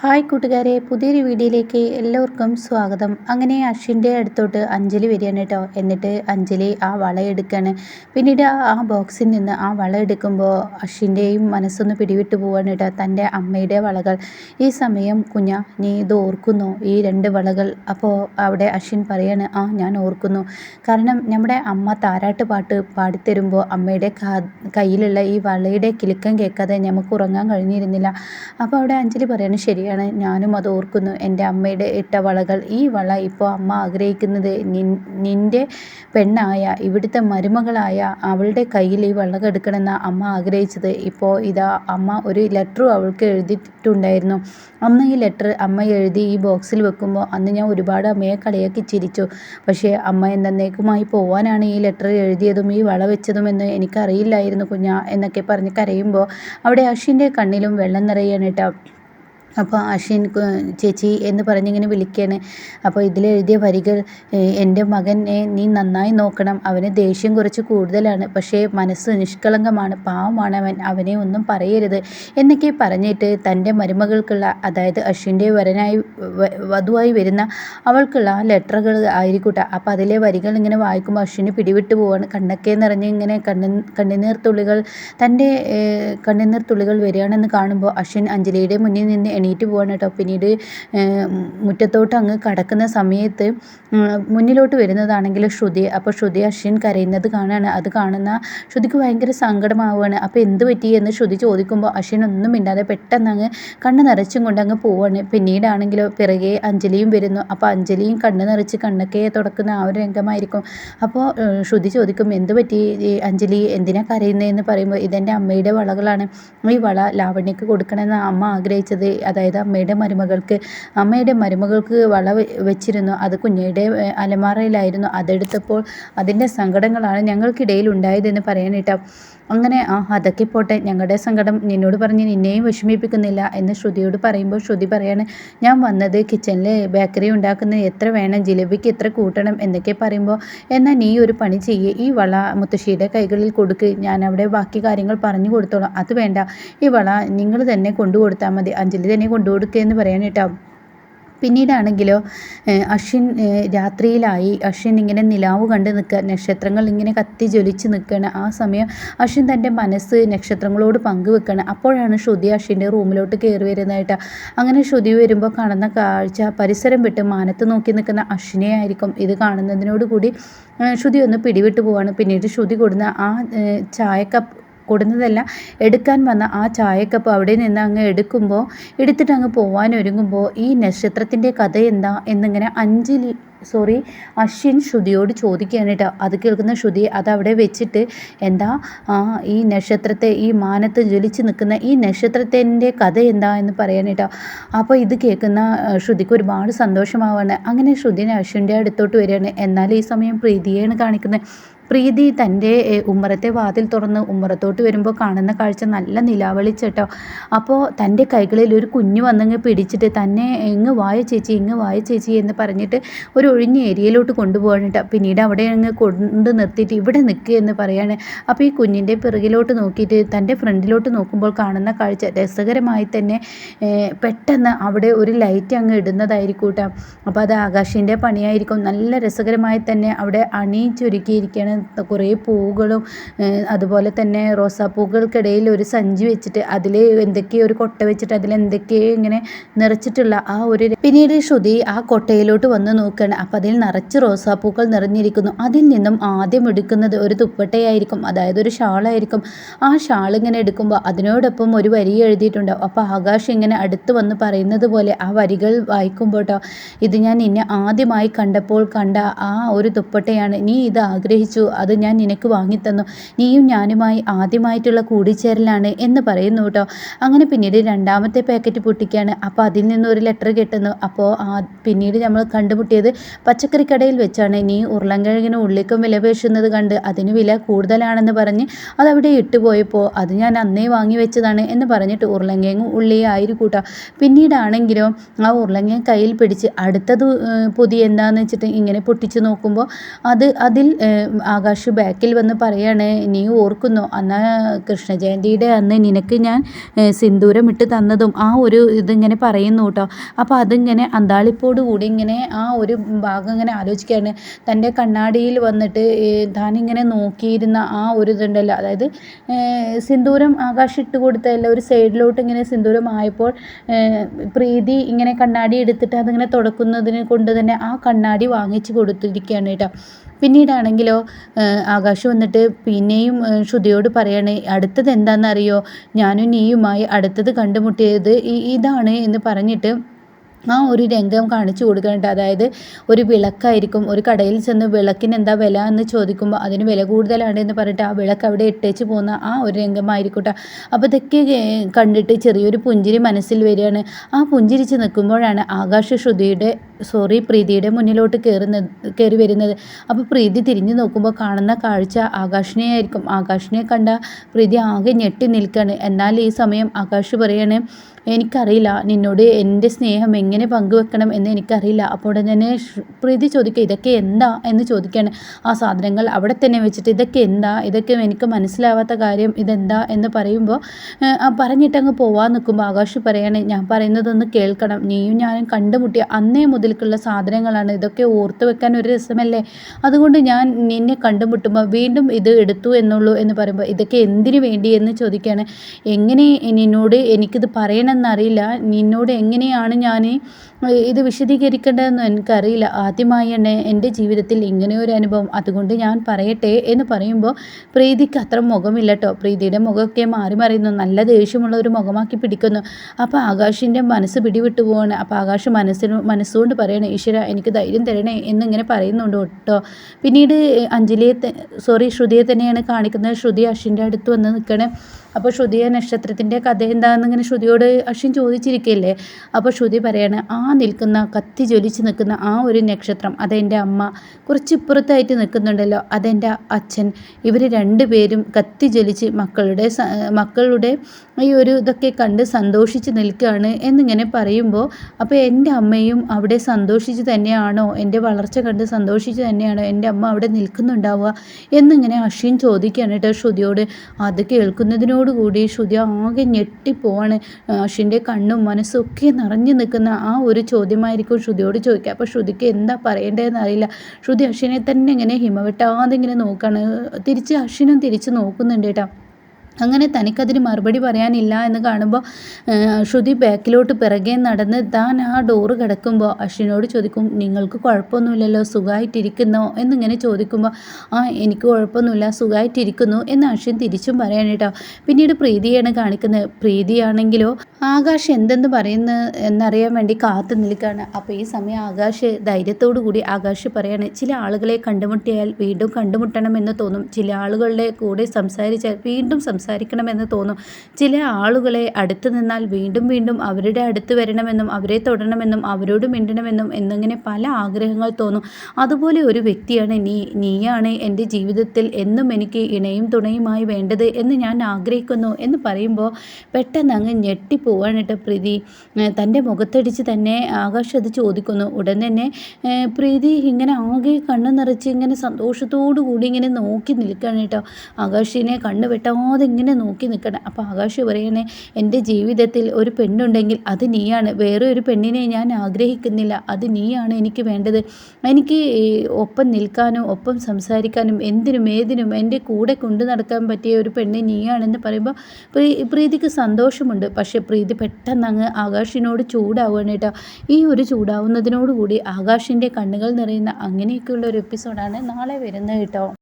Hi കൂട്ടുകാരെ പുതിയൊരു വീഡിയോയിലേക്ക് എല്ലാവർക്കും സ്വാഗതം. അങ്ങനെ അശ്വിന്റെ അടുത്തോട്ട് അഞ്ജലി വരികയാണ് കേട്ടോ. എന്നിട്ട് അഞ്ജലി ആ വള എടുക്കുകയാണ് പിന്നീട് ആ ബോക്സിൽ നിന്ന് ആ വള എടുക്കുമ്പോൾ അശ്വിന്റെയും മനസ്സൊന്ന് പിടിവിട്ട് പോവാണ് കേട്ടോ. തന്റെ അമ്മയുടെ വളകൾ. ഈ സമയം കുഞ്ഞ നീ ഇത് ഓർക്കുന്നു? ഈ രണ്ട് വളകൾ? അപ്പോൾ അവിടെ അശ്വിൻ പറയാണ് ആ ഞാൻ ഓർക്കുന്നു. കാരണം നമ്മുടെ അമ്മ താരാട്ട് പാട്ട് പാടിത്തരുമ്പോൾ അമ്മയുടെ കയ്യിലുള്ള ഈ വളയുടെ കിലുക്കം കേൾക്കാതെ നമുക്ക് ഉറങ്ങാൻ കഴിഞ്ഞിരുന്നില്ല. അപ്പോൾ അവിടെ അഞ്ജലി പറയാണ് ശരി ശരിയാണ് ഞാനും അത് ഓർക്കുന്നു. എന്റെ അമ്മയുടെ ഇട്ട വളകൾ. ഈ വള ഇപ്പോൾ അമ്മ ആഗ്രഹിക്കുന്നത് നിന്റെ പെണ്ണായ ഇവിടുത്തെ മരുമകളായ അവളുടെ കയ്യിൽ ഈ വള എടുക്കണമെന്ന അമ്മ ആഗ്രഹിച്ചത്. ഇപ്പോൾ ഇതാ അമ്മ ഒരു ലെറ്ററും അവൾക്ക് എഴുതിയിട്ടുണ്ടായിരുന്നു. അന്ന് ഈ ലെറ്റർ അമ്മ എഴുതി ഈ ബോക്സിൽ വെക്കുമ്പോൾ അന്ന് ഞാൻ ഒരുപാട് അമ്മയെ കളിയാക്കി ചിരിച്ചു. പക്ഷേ അമ്മ എന്നേക്കുമായി പോവാനാണ് ഈ ലെറ്റർ എഴുതിയതും ഈ വള വെച്ചതും എന്ന് എനിക്കറിയില്ലായിരുന്നു കുഞ്ഞ എന്നൊക്കെ പറഞ്ഞ് കരയുമ്പോൾ അവിടെ അശ്വിന്റെ കണ്ണിലും വെള്ളം നിറയാണ് കേട്ടോ. അപ്പോൾ അശ്വിൻ ചേച്ചി എന്ന് പറഞ്ഞിങ്ങനെ വിളിക്കുകയാണ്. അപ്പോൾ ഇതിലെഴുതിയ വരികൾ എന്റെ മകനെ നീ നന്നായി നോക്കണം. അവന് ദേഷ്യം കുറച്ച് കൂടുതലാണ്. പക്ഷേ മനസ്സ് നിഷ്കളങ്കമാണ്. പാവമാണ് അവൻ. അവനെ ഒന്നും പറയരുത്. എന്നൊക്കെ പറഞ്ഞിട്ട് തന്റെ മരുമകൾക്കുള്ള അതായത് അശ്വിന്റെ വരനായി വധുവായി വരുന്ന അവൾക്കുള്ള ലെറ്ററുകൾ ആയിരിക്കട്ടെ. അപ്പോൾ അതിലെ വരികൾ ഇങ്ങനെ വായിക്കുമ്പോൾ അശ്വിന് പിടിവിട്ട് പോവാണ്. കണ്ണൊക്കെ നിറഞ്ഞ് ഇങ്ങനെ കണ്ണു കണ്ണുനീർ തുള്ളികൾ തന്റെ കണ്ണുനീർ തുള്ളികൾ വരികയാണെന്ന് കാണുമ്പോൾ അശ്വിൻ അഞ്ജലിയുടെ മുന്നിൽ നിന്ന് എണീറ്റ് പോവാണ് കേട്ടോ. പിന്നീട് മുറ്റത്തോട്ട് അങ്ങ് കടക്കുന്ന സമയത്ത് മുന്നിലോട്ട് വരുന്നതാണെങ്കിൽ ശ്രുതി അപ്പോൾ ശ്രുതി അശ്വിൻ കരയുന്നത് കാണുകയാണ് അത് കാണുന്ന ശ്രുതിക്ക് ഭയങ്കര സങ്കടമാവുകയാണ്. അപ്പോൾ എന്ത് പറ്റി എന്ന് ശ്രുതി ചോദിക്കുമ്പോൾ അശ്വിൻ ഒന്നും മിണ്ടാതെ പെട്ടെന്ന് അങ്ങ് കണ്ണ് നിറച്ചും കൊണ്ട് അങ്ങ് പോവാണ്. പിന്നീടാണെങ്കിലോ പിറകെ അഞ്ജലിയും വരുന്നു. അപ്പോൾ അഞ്ജലിയും കണ്ണ് നിറച്ച് കണ്ണൊക്കെ തുടക്കുന്ന ആ ഒരു രംഗമായിരിക്കും. അപ്പോൾ ശ്രുതി ചോദിക്കും എന്ത് പറ്റി? അഞ്ജലി എന്തിനാ കരയുന്നതെന്ന് പറയുമ്പോൾ ഇതെന്റെ അമ്മയുടെ വളകളാണ്. ഈ വള ലാവണ്യക്ക് കൊടുക്കണമെന്ന് അമ്മ ആഗ്രഹിച്ചത്. അതായത് അമ്മയുടെ മരുമകൾക്ക് അമ്മയുടെ മരുമകൾക്ക് വള വെച്ചിരുന്നു. അത് കുഞ്ഞയുടെ അലമാറയിലായിരുന്നു അതെടുത്തപ്പോൾ അതിന്റെ സങ്കടങ്ങളാണ് ഞങ്ങൾക്കിടയിൽ ഉണ്ടായതെന്ന് പറയാനിട്ടോ അങ്ങനെ ആ അതൊക്കെ പോട്ടെ. ഞങ്ങളുടെ സങ്കടം നിന്നോട് പറഞ്ഞ് നിന്നെയും വിഷമിപ്പിക്കുന്നില്ല എന്ന് ശ്രുതിയോട് പറയുമ്പോൾ ശ്രുതി പറയാണ് ഞാൻ വന്നത് കിച്ചണിൽ ബേക്കറി ഉണ്ടാക്കുന്നത് എത്ര വേണം ജിലേബിക്ക് എത്ര കൂട്ടണം എന്നൊക്കെ പറയുമ്പോൾ എന്നാൽ നീ ഒരു പണി ചെയ്യേ. ഈ വള മുത്തശ്ശിയുടെ കൈകളിൽ കൊടുക്ക്. ഞാൻ അവിടെ ബാക്കി കാര്യങ്ങൾ പറഞ്ഞു കൊടുത്തോളാം. അത് വേണ്ട. ഈ വള നിങ്ങൾ തന്നെ കൊണ്ടു കൊടുത്താൽ മതി. അഞ്ജലി തന്നെ കൊണ്ടു കൊടുക്കുക എന്ന് പറയാൻ പിന്നീടാണെങ്കിലോ അശ്വിൻ രാത്രിയിലായി അശ്വിൻ ഇങ്ങനെ നിലാവ് കണ്ട് നിൽക്കുക നക്ഷത്രങ്ങൾ ഇങ്ങനെ കത്തി ജ്വലിച്ച് നിൽക്കുകയാണ്. ആ സമയം അശ്വിൻ തന്റെ മനസ്സ് നക്ഷത്രങ്ങളോട് പങ്കുവെക്കുകയാണ്. അപ്പോഴാണ് ശ്രുതി അശ്വിന്റെ റൂമിലോട്ട് കയറി വരുന്നതായിട്ട്. അങ്ങനെ ശ്രുതി വരുമ്പോൾ കാണുന്ന കാഴ്ച പരിസരം വിട്ട് മാനത്ത് നോക്കി നിൽക്കുന്ന അശ്വിനെ ആയിരിക്കും. ഇത് കാണുന്നതിനോടുകൂടി ശ്രുതി ഒന്ന് പിടിവിട്ട് പോവാണ്. പിന്നീട് ശ്രുതി കൊടുന്ന ആ ചായക്കപ്പ് കൊടുന്നതല്ല. എടുക്കാൻ വന്ന ആ ചായക്കപ്പ് അവിടെ നിന്ന് അങ്ങ് എടുക്കുമ്പോൾ എടുത്തിട്ട് അങ്ങ് പോവാൻ ഒരുങ്ങുമ്പോൾ ഈ നക്ഷത്രത്തിന്റെ കഥ എന്താ എന്നിങ്ങനെ അഞ്ജലി സോറി അശ്വിൻ ശ്രുതിയോട് ചോദിക്കുകയാണ് കേട്ടോ. അത് കേൾക്കുന്ന ശ്രുതി അതവിടെ വെച്ചിട്ട് എന്താ ഈ നക്ഷത്രത്തെ ഈ മാനത്ത് ജ്വലിച്ച് നിൽക്കുന്ന ഈ നക്ഷത്രത്തിന്റെ കഥ എന്താ എന്ന് പറയാൻ കേട്ടോ. അപ്പോൾ ഇത് കേൾക്കുന്ന ശ്രുതിക്ക് ഒരുപാട് സന്തോഷമാവാണ്. അങ്ങനെ ശ്രുതിനെ അശ്വിന്റെ അടുത്തോട്ട് വരികയാണ്. എന്നാൽ ഈ സമയം പ്രീതിയാണ് കാണിക്കുന്നത്. പ്രീതി തന്റെ ഉമ്മറത്തെ വാതിൽ തുറന്ന് ഉമ്മറത്തോട്ട് വരുമ്പോൾ കാണുന്ന കാഴ്ച നല്ല നിലാവളിച്ചട്ടോ. അപ്പോൾ തന്റെ കൈകളിൽ ഒരു കുഞ്ഞു വന്നങ്ങ് പിടിച്ചിട്ട് തന്നെ ഇങ്ങ് വായ ചേച്ചി ഇങ്ങ് വായ ചേച്ചി എന്ന് പറഞ്ഞിട്ട് ഒരു ഒഴിഞ്ഞ ഏരിയയിലോട്ട് കൊണ്ടുപോകാനിട്ട് പിന്നീട് അവിടെ അങ്ങ് കൊണ്ട് നിർത്തിയിട്ട് ഇവിടെ നിൽക്കുക എന്ന് പറയാണ്. അപ്പോൾ ഈ കുഞ്ഞിന്റെ പിറകിലോട്ട് നോക്കിയിട്ട് തന്റെ ഫ്രണ്ടിലോട്ട് നോക്കുമ്പോൾ കാണുന്ന കാഴ്ച രസകരമായി തന്നെ പെട്ടെന്ന് അവിടെ ഒരു ലൈറ്റ് അങ്ങ് ഇടുന്നതായിരിക്കും കേട്ടോ. അപ്പോൾ അത് ആകാശിന്റെ പണിയായിരിക്കും. നല്ല രസകരമായി തന്നെ അവിടെ അണിയിച്ചൊരുക്കിയിരിക്കുകയാണ് കുറേ പൂവുകളും അതുപോലെ തന്നെ റോസാപ്പൂക്കൾക്കിടയിൽ ഒരു സഞ്ചി വെച്ചിട്ട് അതിൽ എന്തൊക്കെയോ ഒരു കൊട്ട വെച്ചിട്ട് അതിൽ എന്തൊക്കെയോ ഇങ്ങനെ നിറച്ചിട്ടുള്ള ആ ഒരു പിന്നീട് ശ്രുതി ആ കൊട്ടയിലോട്ട് വന്ന് നോക്കുകയാണ് അപ്പോൾ അതിൽ നിറച്ച് റോസാപ്പൂക്കൾ നിറഞ്ഞിരിക്കുന്നു. അതിൽ നിന്നും ആദ്യം എടുക്കുന്നത് ഒരു തുപ്പട്ടയായിരിക്കും അതായത് ഒരു ഷാളായിരിക്കും. ആ ഷാൾ ഇങ്ങനെ എടുക്കുമ്പോൾ അതിനോടൊപ്പം ഒരു വരി എഴുതിയിട്ടുണ്ടാവും. അപ്പോൾ ആകാശ് ഇങ്ങനെ അടുത്ത് വന്ന് പറയുന്നത് പോലെ ആ വരികൾ വായിക്കുമ്പോൾ ഇത് ഞാൻ നിന്നെ ആദ്യമായി കണ്ടപ്പോൾ കണ്ട ആ ഒരു തുപ്പട്ടയാണ് നീ ഇത് ആഗ്രഹിച്ചു അത് ഞാൻ നിനക്ക് വാങ്ങിത്തന്നു. നീയും ഞാനുമായി ആദ്യമായിട്ടുള്ള കൂടിച്ചേരലാണ് എന്ന് പറയുന്നു കേട്ടോ. അങ്ങനെ പിന്നീട് രണ്ടാമത്തെ പാക്കറ്റ് പൊട്ടിക്കുകയാണ് അപ്പോൾ അതിൽ നിന്ന് ഒരു ലെറ്റർ കിട്ടുന്നു. അപ്പോൾ പിന്നീട് നമ്മൾ കണ്ടുമുട്ടിയത് പച്ചക്കറിക്കടയിൽ വെച്ചാണ്. നീ ഉരുളൻകിഴങ്ങിനും ഉള്ളിക്കും വില പേശുന്നത് കണ്ട് അതിന് വില കൂടുതലാണെന്ന് പറഞ്ഞ് അതവിടെ ഇട്ടുപോയപ്പോൾ അത് ഞാൻ അന്നേ വാങ്ങി വെച്ചതാണ് എന്ന് പറഞ്ഞിട്ട് ഉരുളങ്കിഴങ്ങും ഉള്ളി ആയിരിക്കൂട്ടോ. പിന്നീടാണെങ്കിലോ ആ ഉരുളങ്കിഴങ്ങ് കയ്യിൽ പിടിച്ച് അടുത്തത് പുതിയ എന്താണെന്ന് വെച്ചിട്ട് ഇങ്ങനെ പൊട്ടിച്ച് നോക്കുമ്പോൾ അത് അതിൽ ആ ആകാശ് ബാക്കിൽ വന്ന് പറയാണ് നീ ഓർക്കുന്നു അന്ന് കൃഷ്ണജയന്തിയുടെ അന്ന് നിനക്ക് ഞാൻ സിന്ദൂരം ഇട്ട് തന്നതും ആ ഒരു ഇതിങ്ങനെ പറയുന്നു കേട്ടോ അപ്പോൾ അതിങ്ങനെ അന്താളിപ്പോട് കൂടി ഇങ്ങനെ ആ ഒരു ഭാഗം ഇങ്ങനെ ആലോചിക്കുകയാണ് തന്റെ കണ്ണാടിയിൽ വന്നിട്ട് താനിങ്ങനെ നോക്കിയിരുന്ന ആ ഒരു ഇതുണ്ടല്ലോ. അതായത് സിന്ദൂരം ആകാശ് ഇട്ട് കൊടുത്തതല്ല ഒരു സൈഡിലോട്ട് ഇങ്ങനെ സിന്ദൂരം ആയപ്പോൾ പ്രീതി ഇങ്ങനെ കണ്ണാടി എടുത്തിട്ട് അതിങ്ങനെ തുടക്കുന്നതിനെ കൊണ്ട് തന്നെ ആ കണ്ണാടി വാങ്ങിച്ചു കൊടുത്തിരിക്കുകയാണ് കേട്ടോ പിന്നീടാണെങ്കിലോ ആകാശ് വന്നിട്ട് പിന്നെയും ശ്രുതിയോട് പറയാണ് അടുത്തത് എന്താണെന്നറിയോ? ഞാനും നീയുമായി അടുത്തത് കണ്ടുമുട്ടിയത് ഇതാണ് എന്ന് പറഞ്ഞിട്ട് ആ ഒരു രംഗം കാണിച്ചു കൊടുക്കേണ്ടത് അതായത് ഒരു വിളക്കായിരിക്കും ഒരു കടയിൽ ചെന്ന് വിളക്കിന് എന്താ വില എന്ന് ചോദിക്കുമ്പോൾ അതിന് വില കൂടുതലാണ് എന്ന് പറഞ്ഞിട്ട് ആ വിളക്ക് അവിടെ ഇട്ടേച്ച് പോകുന്ന ആ ഒരു രംഗമായിരിക്കട്ടെ. അപ്പോൾ ഇതൊക്കെ കണ്ടിട്ട് ചെറിയൊരു പുഞ്ചിരി മനസ്സിൽ വരികയാണ്. ആ പുഞ്ചിരിച്ച് നിൽക്കുമ്പോഴാണ് ആകാശ ശ്രുതിയുടെ സോറി പ്രീതിയുടെ മുന്നിലോട്ട് കയറുന്നത് കയറി വരുന്നത്. അപ്പോൾ പ്രീതി തിരിഞ്ഞു നോക്കുമ്പോൾ കാണുന്ന കാഴ്ച ആകാശിനെ ആയിരിക്കും ആകാശിനെ കണ്ട പ്രീതി ആകെ ഞെട്ടി നിൽക്കുകയാണ് എന്നാൽ ഈ സമയം ആകാശ് പറയാണ് എനിക്കറിയില്ല. നിന്നോട് എന്റെ സ്നേഹം എങ്ങനെ പങ്കുവെക്കണം എന്ന് എനിക്കറിയില്ല. അപ്പോൾ തന്നെ പ്രീതി ചോദിക്കുക ഇതൊക്കെ എന്താ? എന്ന് ചോദിക്കുകയാണ്. ആ സാധനങ്ങൾ അവിടെ തന്നെ വെച്ചിട്ട് ഇതൊക്കെ എന്താ? ഇതൊക്കെ എനിക്ക് മനസ്സിലാവാത്ത കാര്യം ഇതെന്താ? എന്ന് പറയുമ്പോൾ പറഞ്ഞിട്ട് അങ്ങ് പോവാൻ നിൽക്കുമ്പോൾ ആകാശ് പറയാണ് ഞാൻ പറയുന്നതൊന്ന് കേൾക്കണം. നീയും ഞാനും കണ്ടുമുട്ടിയ അന്നേ മുതൽക്കുള്ള സാധനങ്ങളാണ്. ഇതൊക്കെ ഓർത്ത് വെക്കാൻ ഒരു രസമല്ലേ? അതുകൊണ്ട് ഞാൻ നിന്നെ കണ്ടുമുട്ടുമ്പോൾ വീണ്ടും ഇത് എടുത്തു എന്നുള്ളൂ എന്ന് പറയുമ്പോൾ ഇതൊക്കെ എന്തിനു വേണ്ടി? എന്ന് ചോദിക്കുകയാണ്. എങ്ങനെ നിന്നോട് എനിക്കിത് പറയണം എന്നറിയില്ല നിന്നോട് എങ്ങനെയാണ് ഞാൻ ഇത് വിശദീകരിക്കേണ്ടതെന്ന് എനിക്കറിയില്ല. ആദ്യമായി തന്നെ എന്റെ ജീവിതത്തിൽ ഇങ്ങനെ ഒരു അനുഭവം. അതുകൊണ്ട് ഞാൻ പറയട്ടെ എന്ന് പറയുമ്പോൾ പ്രീതിക്ക് അത്ര മുഖമില്ല കേട്ടോ പ്രീതിയുടെ മുഖമൊക്കെ മാറി മറിയുന്നു. നല്ല ദേഷ്യമുള്ള ഒരു മുഖമാക്കി പിടിക്കുന്നു. അപ്പോൾ ആകാശിന്റെ മനസ്സ് പിടിവിട്ടു പോവാണ്. അപ്പോൾ ആകാശ് മനസ്സിന് മനസ്സുകൊണ്ട് പറയണേ ഈശ്വര എനിക്ക് ധൈര്യം തരണേ എന്നിങ്ങനെ പറയുന്നുണ്ട് കേട്ടോ പിന്നീട് അഞ്ജലിയെ സോറി ശ്രുതിയെ തന്നെയാണ് കാണിക്കുന്നത്. ശ്രുതി അശ്വിന്റെ അടുത്ത് വന്ന് നിൽക്കണേ. അപ്പോൾ ശ്രുതിയെ നക്ഷത്രത്തിന്റെ കഥ എന്താണെന്ന് ഇങ്ങനെ ശ്രുതിയോട് അശ്വിൻ ചോദിച്ചിരിക്കുകയല്ലേ അപ്പോൾ ശ്രുതി പറയാണ് ആ നിൽക്കുന്ന കത്തി ജ്വലിച്ച് നിൽക്കുന്ന ആ ഒരു നക്ഷത്രം അതെന്റെ അമ്മ കുറച്ച് ഇപ്പുറത്തായിട്ട് നിൽക്കുന്നുണ്ടല്ലോ അതെന്റെ അച്ഛൻ. ഇവർ രണ്ടുപേരും കത്തി ജ്വലിച്ച് മക്കളുടെ മക്കളുടെ ഈ ഒരു ഇതൊക്കെ കണ്ട് സന്തോഷിച്ച് നിൽക്കുകയാണ് എന്നിങ്ങനെ പറയുമ്പോൾ അപ്പോൾ എന്റെ അമ്മയും അവിടെ സന്തോഷിച്ച് തന്നെയാണോ? എന്റെ വളർച്ച കണ്ട് സന്തോഷിച്ച് തന്നെയാണോ? എന്റെ അമ്മ അവിടെ നിൽക്കുന്നുണ്ടാവുക? എന്നിങ്ങനെ അശ്വിൻ ചോദിക്കുകയാണ് കേട്ടോ ശ്രുതിയോട്. അത് കേൾക്കുന്നതിനോടുകൂടി ശ്രുതി ആകെ ഞെട്ടിപ്പോവാണ്. അശ്വിന്റെ കണ്ണും മനസ്സും ഒക്കെ നിറഞ്ഞു നിൽക്കുന്ന ആ ഒരു ചോദ്യമായിരിക്കും ശ്രുതിയോട് ചോദിക്കുക. അപ്പോൾ ശ്രുതിക്ക് എന്താ പറയേണ്ടതെന്ന് അറിയില്ല. ശ്രുതി അശ്വിനെ തന്നെ ഇങ്ങനെ ഹിമവെട്ടാതെ ഇങ്ങനെ നോക്കുകയാണ്. തിരിച്ച് അശ്വിനും തിരിച്ച് നോക്കുന്നുണ്ട് കേട്ടോ. അങ്ങനെ തനിക്കതിന് മറുപടി പറയാനില്ല എന്ന് കാണുമ്പോൾ ശ്രുതി ബാക്കിലോട്ട് പിറകെ നടന്ന് താൻ ആ ഡോറ് കിടക്കുമ്പോൾ അശ്വിനോട് ചോദിക്കും നിങ്ങൾക്ക് കുഴപ്പമൊന്നുമില്ലല്ലോ? സുഖമായിട്ടിരിക്കുന്നോ എന്നിങ്ങനെ ചോദിക്കുമ്പോൾ ആ എനിക്ക് കുഴപ്പമൊന്നുമില്ല. സുഖമായിട്ടിരിക്കുന്നു എന്ന് അശ്വിൻ തിരിച്ചും പറയാൻ കേട്ടോ. പിന്നീട് പ്രീതിയാണ് കാണിക്കുന്നത്. പ്രീതിയാണെങ്കിലോ ആകാശ് എന്തെന്ന് പറയുന്നു എന്നറിയാൻ വേണ്ടി കാത്തു നിൽക്കുകയാണ്. അപ്പോൾ ഈ സമയം ആകാശ് ധൈര്യത്തോടു കൂടി ആകാശ് പറയാണ് ചില ആളുകളെ കണ്ടുമുട്ടിയാൽ വീണ്ടും കണ്ടുമുട്ടണമെന്ന് തോന്നും. ചില ആളുകളുടെ കൂടെ സംസാരിച്ചാൽ വീണ്ടും സംസാരിക്കും. സംസാരിക്കണമെന്ന് തോന്നും. ചില ആളുകളെ അടുത്ത് നിന്നാൽ വീണ്ടും വീണ്ടും അവരുടെ അടുത്ത് വരണമെന്നും അവരെ തൊടണമെന്നും അവരോട് മിണ്ടണമെന്നും എന്നിങ്ങനെ പല ആഗ്രഹങ്ങൾ തോന്നും. അതുപോലെ ഒരു വ്യക്തിയാണ് നീ നീയാണ് എന്റെ ജീവിതത്തിൽ എന്നും എനിക്ക് ഇണയും തുണയുമായി വേണ്ടത് എന്ന് ഞാൻ ആഗ്രഹിക്കുന്നു എന്ന് പറയുമ്പോൾ പെട്ടെന്ന് അങ്ങ് ഞെട്ടിപ്പോവാണ് പ്രീതി തന്റെ മുഖത്തടിച്ച് തന്നെ ആകാശ് അത് ചോദിക്കുന്നു. ഉടൻ തന്നെ പ്രീതി ഇങ്ങനെ ആകെ കണ്ണു നിറച്ച് ഇങ്ങനെ സന്തോഷത്തോടു കൂടി ഇങ്ങനെ നോക്കി നിൽക്കുകയാണ് കേട്ടോ. ആകാശിനെ കണ്ണു വെട്ടാതെ ഇങ്ങനെ നോക്കി നിൽക്കണം. അപ്പോൾ ആകാശ് പറയണേ എന്റെ ജീവിതത്തിൽ ഒരു പെണ്ണുണ്ടെങ്കിൽ അത് നീയാണ്. വേറെ ഒരു പെണ്ണിനെ ഞാൻ ആഗ്രഹിക്കുന്നില്ല. അത് നീയാണ് എനിക്ക് വേണ്ടത്. എനിക്ക് ഒപ്പം നിൽക്കാനും ഒപ്പം സംസാരിക്കാനും എന്തിനും ഏതിനും എന്റെ കൂടെ കൊണ്ടു നടക്കാൻ പറ്റിയ ഒരു പെണ്ണ് നീയാണെന്ന് പറയുമ്പോൾ പ്രീ പ്രീതിക്ക് സന്തോഷമുണ്ട്. പക്ഷേ പ്രീതി പെട്ടെന്ന് അങ്ങ് ആകാശിനോട് ചൂടാവുകയാണ് കേട്ടോ. ഈ ഒരു ചൂടാവുന്നതിനോടുകൂടി ആകാശിന്റെ കണ്ണുകൾ നിറയുന്ന അങ്ങനെയൊക്കെയുള്ള ഒരു എപ്പിസോഡാണ് നാളെ വരുന്നത് കേട്ടോ.